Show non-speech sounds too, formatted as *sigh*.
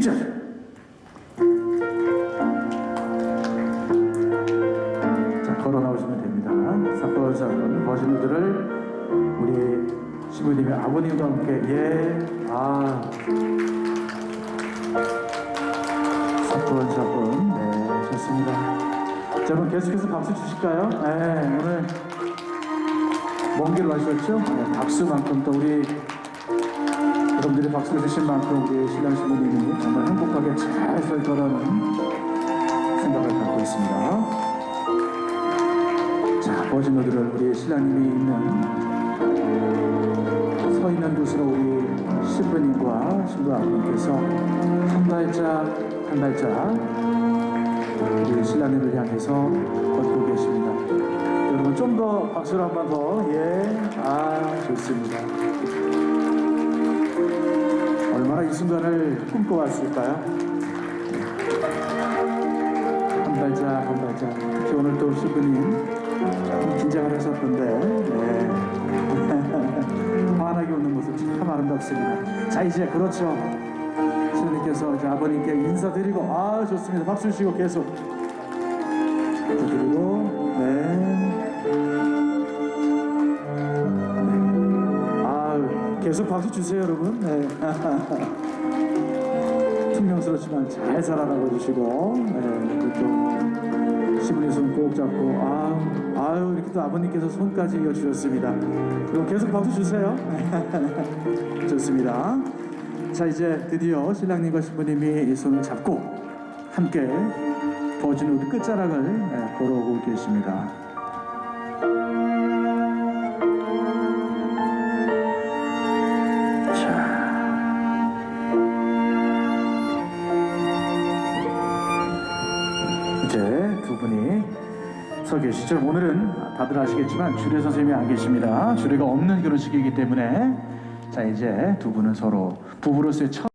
1절. 자, 걸어 나오시면 됩니다. 사건 사건 버진우들을 우리 시부님의 아버님과 함께 예, 아, 사건 사건 네 좋습니다. 자, 그럼 계속해서 박수 주실까요? 네, 오늘 먼길 와주셨죠? 네, 박수만큼 또 우리 여러분들이 박수를 주신 만큼 우리 신랑 신부님이 정말 행복하게 잘 살 거라는 생각을 갖고 있습니다. 자, 버진호들은 우리 신랑님이 있는 서 있는 곳으로 우리 신부님과 신부 아버님께서 한 발짝 한 발짝 우리 신랑님을 향해서 걷고 계십니다. 여러분 좀 더 박수를 한 번 더. 예, 아 좋습니다. 이 순간을 꿈꿔왔을까요? 한 발짝 한 발짝. 특히 오늘 또 신부님 조금 긴장을 하셨던데 네. *laughs* 환하게 웃는 모습 참 아름답습니다. 자 이제 그렇죠. 신부님께서 이제 아버님께 인사드리고 아 좋습니다. 박수 주시고 계속 드리고 계속 박수 주세요 여러분. 네. *laughs* 퉁명스럽지만 잘 살아가고 해주시고 네. 시부님 손 꼭 잡고 아 아유 이렇게 또 아버님께서 손까지 이어주셨습니다. 그럼 계속 박수 주세요. *laughs* 좋습니다. 자 이제 드디어 신랑님과 신부님이 이 손을 잡고 함께 버진우드 끝자락을 네, 걸어오고 계십니다. 이제 두 분이 서 계시죠. 오늘은 다들 아시겠지만 주례 선생님이 안 계십니다. 주례가 없는 결혼식이기 때문에 자 이제 두 분은 서로 부부로서의 첫